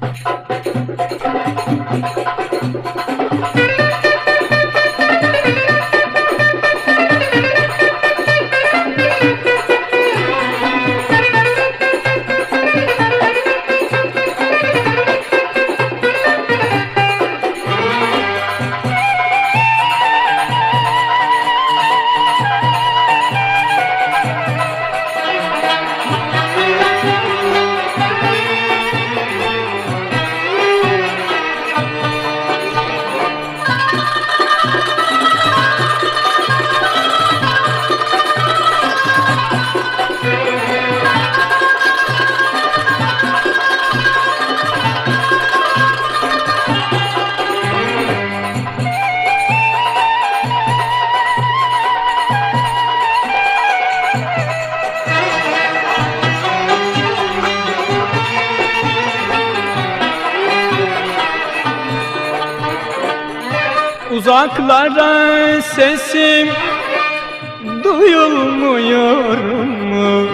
Thank you. Uzaklara sesim duyulmuyor mu?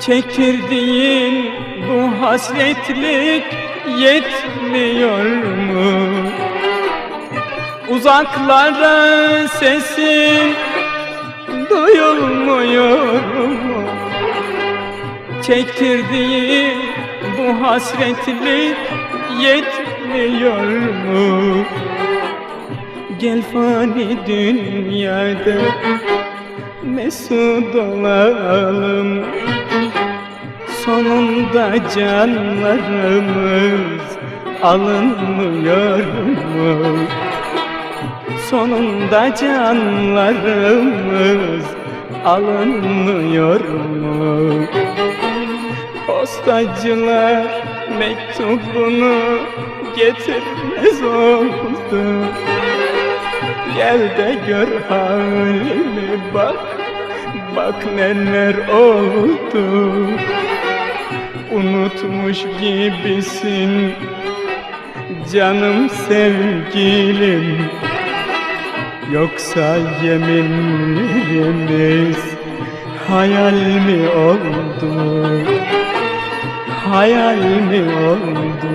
Çektirdiğin bu hasretlik yetmiyor mu? Uzaklara sesim duyulmuyor mu? Çektirdiğin bu hasretlik yetmiyor mu? Gel fani dünyada mesut olalım Sonunda canlarımız alınmıyor mu? Sonunda canlarımız alınmıyor mu? Postacılar mektubunu getirmez oldu Gel de gör halimi bak Bak neler oldu. Unutmuş gibisin Canım sevgilim. Yoksa yeminlerimiz Hayal mi oldu? Hayal mi oldu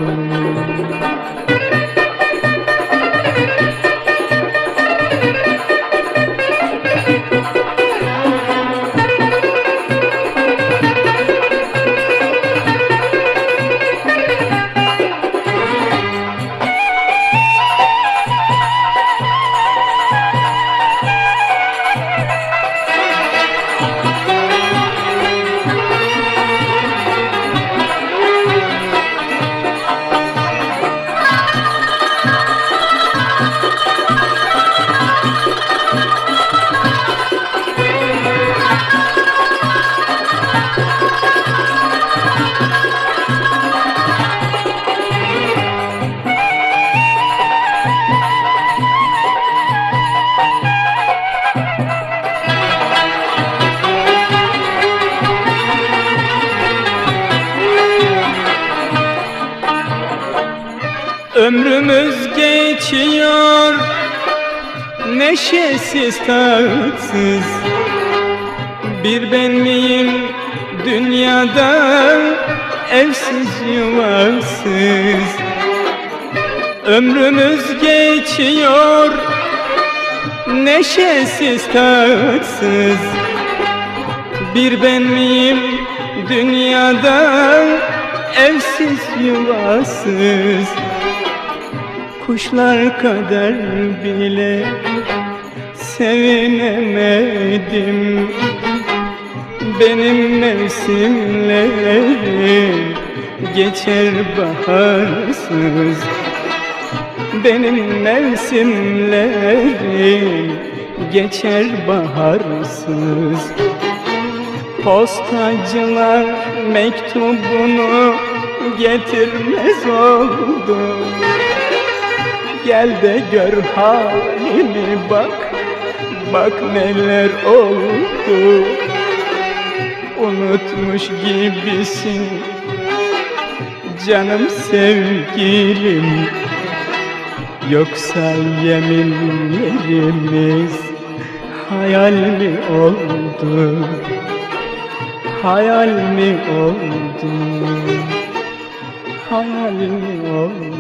Ömrümüz geçiyor Neşesiz tatsız Bir ben miyim dünyada Evsiz yuvasız? Ömrümüz geçiyor Neşesiz tatsız Bir ben miyim dünyada Evsiz yuvasız Kuşlar kadar bile sevinemedim. Benim mevsimlerim geçer baharsız. Benim mevsimlerim geçer baharsız. Postacılar mektubunu getirmez oldu Gel de gör halimi bak Bak neler oldu. Unutmuş gibisin Canım sevgilim. Yoksa yeminlerimiz Hayal mi oldu? Hayal mi oldu? Hayal mi oldu?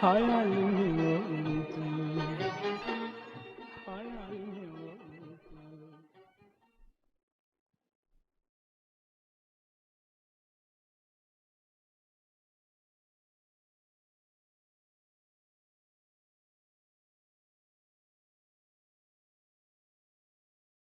hayal mi oldu? Hayal?